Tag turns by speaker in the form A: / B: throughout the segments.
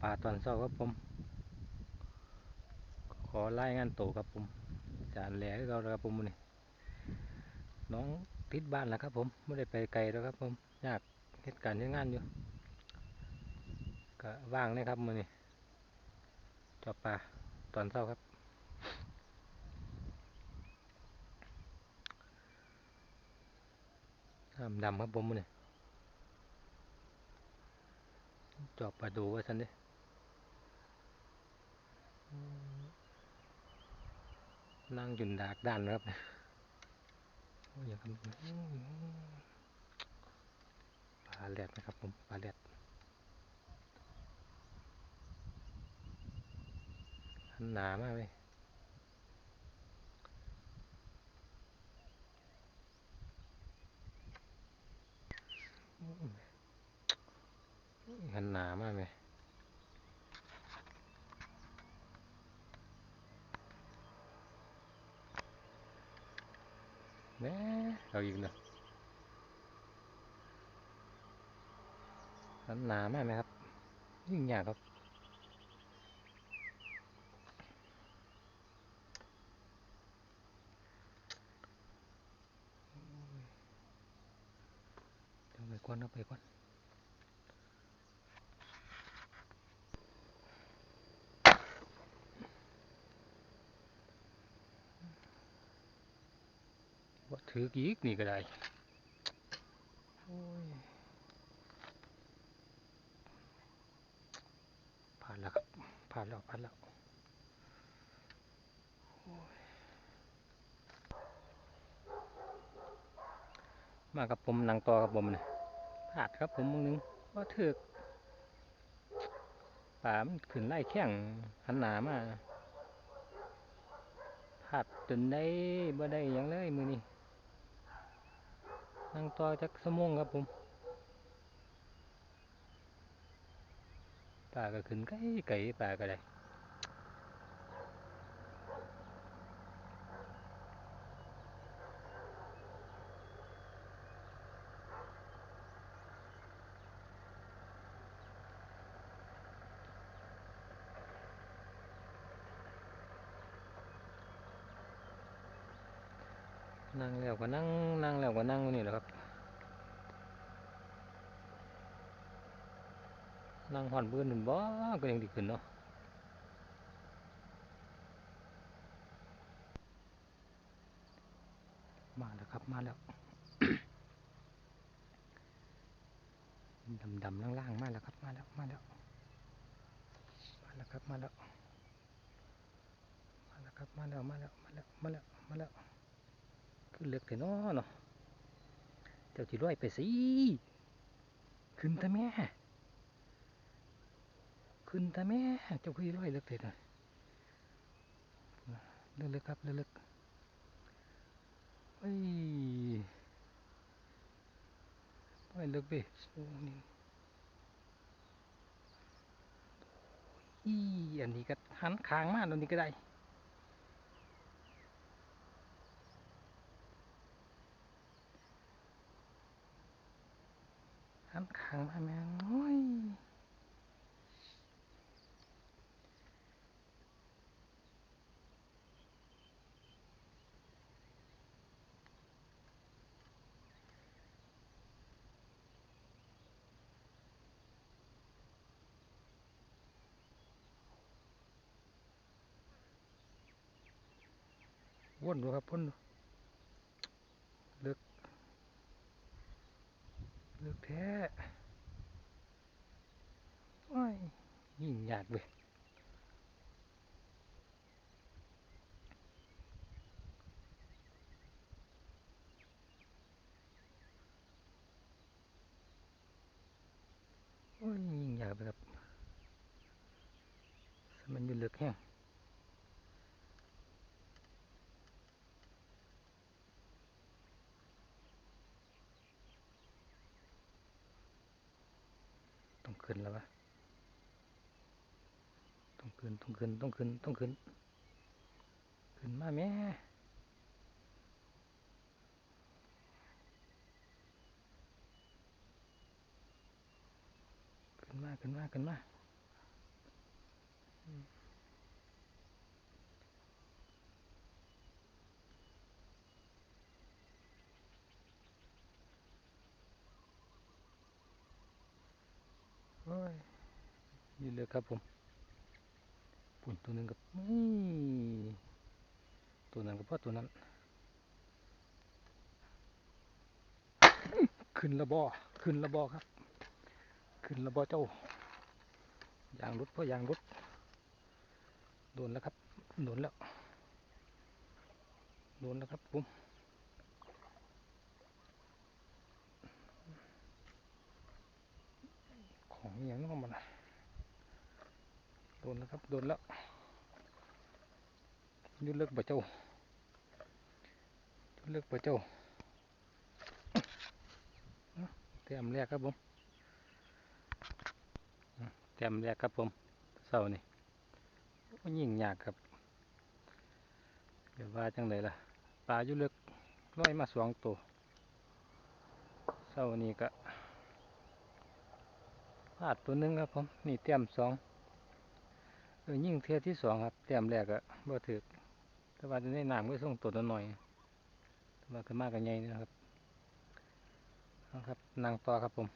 A: ปลาตอนเช้าครับผม ขอรายงานโตครับผมจานแหลกเราแล้วครับผมนี่น้องติดบ้านแล้วครับ ผมไม่ได้ไปไกลแล้วครับ ผมยากเหตุการณ์เฮ็ดงานอยู่ก็ว่างเลยครับมือนี้จอบปลาตอนเช้าครับน้ำดำครับผมมือนี่จอบปลาดูว่าซั่นด้ นั่งจนดากด้านครับอย่าทำปลาแหลดนะครับผมปลาแหลดหนหนามากเลยหันหนามากเลย แหน่เอาอีกแล้วหันหนามากไหมครับยิ่งยากครับเดี๋ยวไปก่อนเอาไปก่อนว่าถืออีกนี่ก็ได้โอ้ยผ่านแล้วครับผ่านแล้วผ่านแล้วโอ้ยมากับผมนังต่อกับผมเนี่ยพลาดครับผมมึงนึงว่าถือกป่ามันขึ้นไล่แข้งหันหนามาพลาดจนได้บ่ได้หยังเลยมือนี้ นั่งต่อจักสมงครับผมป่าก็ขึ้นไก่ไก่ป่าก็ได้ นั่งแล้วก็นั่งนั่งแล้วก็นั่งนี่แหละครับ นั่งหอนเบื่อหนึ่งบ่ก็ยังดีขึ้นเนาะมาแล้วครับมาแล้วดำดำล่างๆมาแล้วครับมาแล้วมาแล้วมาแล้วครับมาแล้วมาแล้วครับมาแล้วมาแล้วมาแล้วมาแล้วมาแล้ว ขึ้นเลือกแต่น้อเนาะเจ้าจีร้อยไปสิขึ้นต่แม่ ขึ้นต่แม่ เจ้าคือร้อยเลือกแต่น่ะเลือกเลือกครับเลือกเลือกเฮ้ยร้อยเลือกเบ้โอ้นี่อีอันนี้ก็หันคางมาตรงนี้ก็ได้ หันคางมาแม่งโอ้ยวนดูครับวนดูเลือกเลือกแท้ ยยิ่งยากเว้ยโอ้ยยิ่งยากไปครับสมันอยู่เลือกแห้งต้องขึ้นแล้ววะ ขึ้นต้องขึ้นต้องขึ้นต้องขึ้น ขึ้นมาแม่ขึ้นมาขึ้นมาขึ้นมานี่เลยครับผมุ่นตัวนึงกับนี่ตัวนั้นกับพ่อตัวนั้น ขึ้นระบอขึ้นระบอครับ ขึ้นระบอเจ้ายางรถพ่อยางรถโดนแล้วครับโดนแล้วโดนแล้วครับผมของอย่างนั้นมันน่ะ โดนแล้วครับ โดนแล้วยุดเลิกบ่เจ้ายุดเลิกบ่เจ้าแต้มแรกครับผมอะแต้มแรกครับผมเสานี่โอ้ยิ่งยากครับเดี๋ยวว่าจังเลยล่ะปลายู่เลึกร้อยมาสองตัวเสานี่ก็พลาดตัวหนึงครับผมนี่แต้มสอง ยิ่งเทียที่สองครับแต้มแรกอะบ่ถือแต่ว่าจะได้น้ำก็ส่งตัวน้อยแต่ว่าขึ้นมากกันใหญ่นะครับเอาครับนั่งต่อครับผม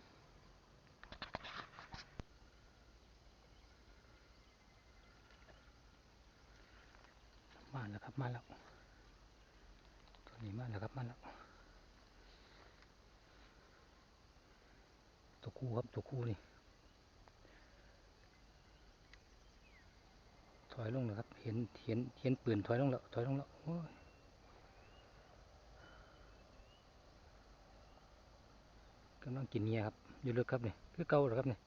A: มาแล้วครับมาแล้วตัวนี้มาแล้วครับมาแล้วตัวคู่ครับตัวคู่นี่ ถอยลงแล้วครับ เห็น เห็น เห็นปืนถอยลงแล้ว ถอยลงแล้วกำลังกินเงียครับ อยู่ลึกครับเนี่ยคือเก่าเหรอครับเนี่ย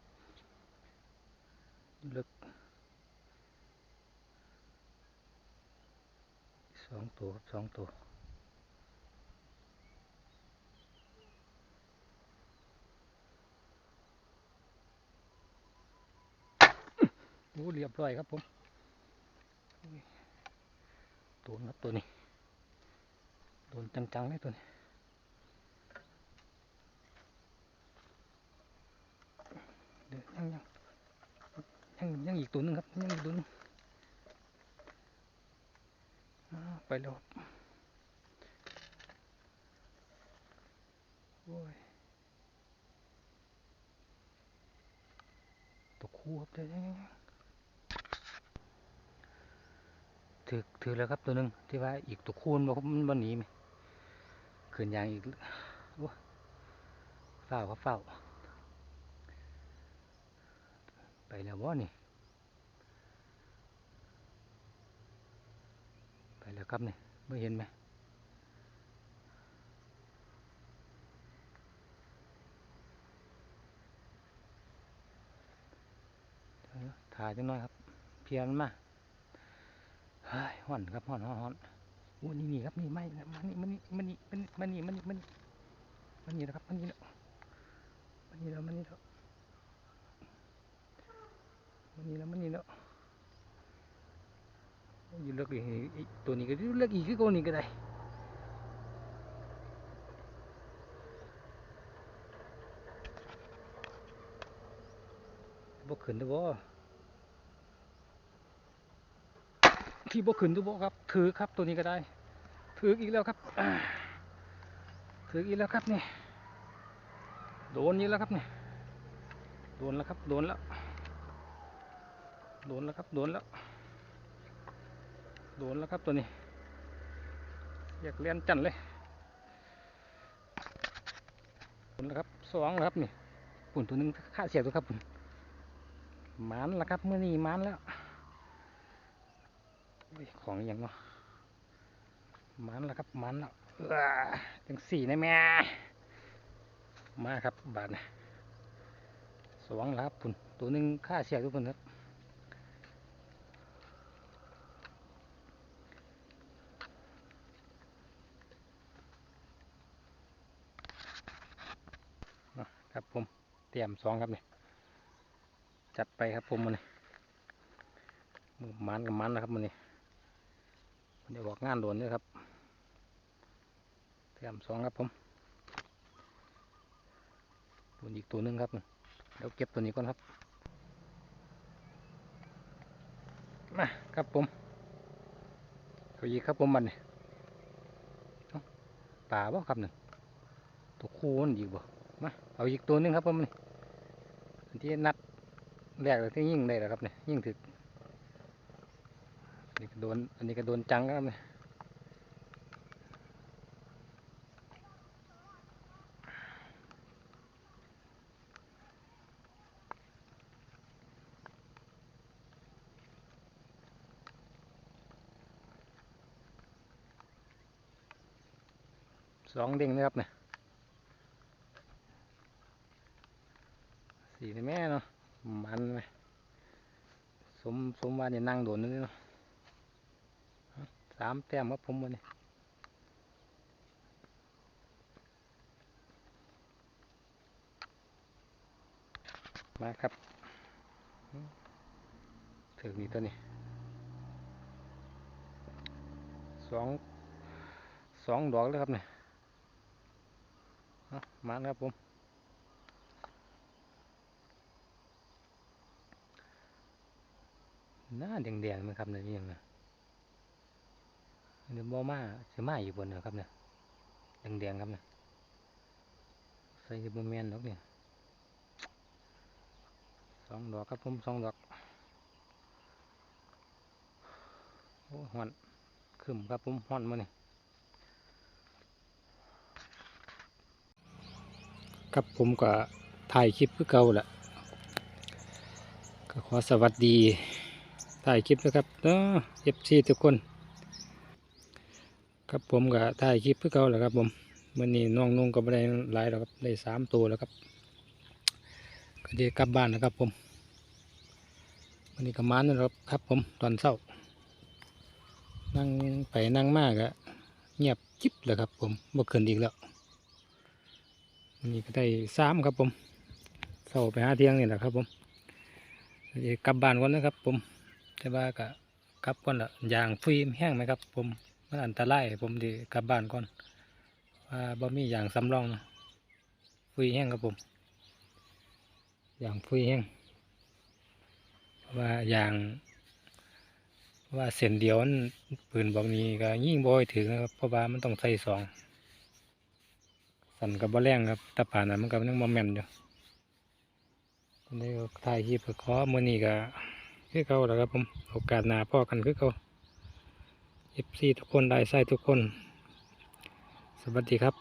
A: อยู่ลึกสองตัวครับสองตัวโอ้เรียบร้อยครับผม โดนครับตัวนี้ โดนจังๆเลยตัวนี้เดี๋ยวยังยังยังยังอีกตัวหนึงครับยังอีกตัวหนึงไปแล้วโอ้ยตัวคู่ครับเดี๋ยวยังยังยัง ถือถือแล้วครับตัวหนึ่งที่ว่าอีกตัวคู่มันบ่มันหนีไหมขืนยางอีกโอ้ยเฝ้าครับเฝ้า ไปแล้ววะนี่ ไปแล้วครับนี่ไม่เห็นไหมถ่ายจังหน่อยครับ เพียนมา เฮ้ยห่อนครับห่อนห่อนห่อนโอ้นี่นี่ครับนี่ไม่นะมันนี่มันนี่มันนี่มันนี่มันนี่มันนี่มันนี่นะครับมันนี่แล้วมันนี่แล้วมันนี่แล้วมันนี่แล้วมันนี่แล้วอยู่เลือกอีกอีกตัวนี้ก็อยู่เลือกอีกคือตัวนี้ก็ได้บ่ขึ้นเด้อบ่ ที่บ่ขึ้นเด้อบ่ครับ ถือครับตัวนี้ก็ได้ ถืออีกแล้วครับถืออีกแล้วครับนี่ โดนอีกแล้วครับนี่ โดนแล้วครับ โดนแล้ว โดนแล้วครับ โดนแล้ว โดนแล้วครับตัวนี้ อยากเลียนจันเลย โดนแล้วครับสองแล้วครับนี่ปุ่นตัวนึงค่าเสียตัวครับปุ่นมันแล้วครับเมื่อนี้มันแล้ว ของอย่างเนาะมันแล้วครับมันแล้วเอ้อจังสี่นะแม่มาครับบาทนี่สองแล้วครับปุ่นตัวหนึ่งค่าเสียทุกคนครับครับผมเตรียมสองครับเนี่ยจัดไปครับผมมันนี่มันกับมันนะครับมันนี่ เดี๋ยวบอกงานโดนด้วยครับเตรียมสองครับผมตัวอีกตัวหนึงครับเดี๋ยวเก็บตัวนี้ก่อนครับมาครับผมเอาอีกครับผมมันนี่เอ้าป่าบ่ครับหนี่งตัวคู่มันอีกบ่มาเอาอีกตัวหนึงครับผมนี่ที่นัดแรกเลยที่ยิ่งได้แล้วครับเนี่ยยิ่งถึก นนี้ก็โดน อันนี้ก็โดนจังครับเนี่ยสองเด้งนะครับเนี่ยสี่นี่แม่เนาะมันไหมสมสมว่าเนี่ยนั่งโดนนั่นเนาะ สามแต้มครับผมวันนี้มาครับถึงนี่ตัวนี้สองสองดอกแล้วครับเนี่ยมาครับผมหน้าแดงๆนะครับเนี่ยยังนะ เดี๋ยวบ่มาสิมาอยู่บนนะครับเนี่ยแดงๆครับเนี่ยใส่บแมนดอกเนี่ยสองดอกครับผมสองดอกโอ้หอนขึ้นครับผมหอนมาเนี่ยครับผมก็ถ่ายคลิปเพื่อเก่าแหละก็ขอสวัสดีถ่ายคลิปนะครับเนาะเอฟซีทุกคน ครับผมก็ถ่ายคลิปเพื่อเขาแหละครับ ผมวันนี้น้องนุ่งก็ไม่ได้หลายแล้วครับได้สามตัวแล้วครับก็เดี๋ยวกลับบ้านนะครับ ผมวันนี้ก็มานนะครับครับ ผมตอนเช้านั่งไปนั่งมากอะเงียบจิ๊บเลยครับ ผมบ่เกินอีกแล้ววันนี้ก็ได้สามครับ ผมเช้าไปหาเที่ยงนี่แหละครับ ผมเดี๋ยวกลับบ้านก่อนนะครับ ผมแต่ว่าก็กลับก่อนละยางฟิล์มแห้งไหมครับ ผม มันอันตรายผมดีกลับบ้านก่อนว่าบ่มียางสำรองนะฟิล์มแห้งครับผมยางฟิล์มแห้งว่ายางว่าเส้นเดียวนั้นปืนบอกนี้ก็ยิ่งบ่อยถึงนะครับเพราะว่ามันต้องใส่สองสั่นกับบ่แรงครับถ้าผ่านนั้นมันก็ยังบ่แม่นอยู่อันนี้ก็ถ่ายคลิปขอมือนี้ก็คือเขาแหละครับผมโอกาสหนาพ่อกันคือเขา เอฟซีทุกคนได้ใส่ทุกคน สวัสดีครับ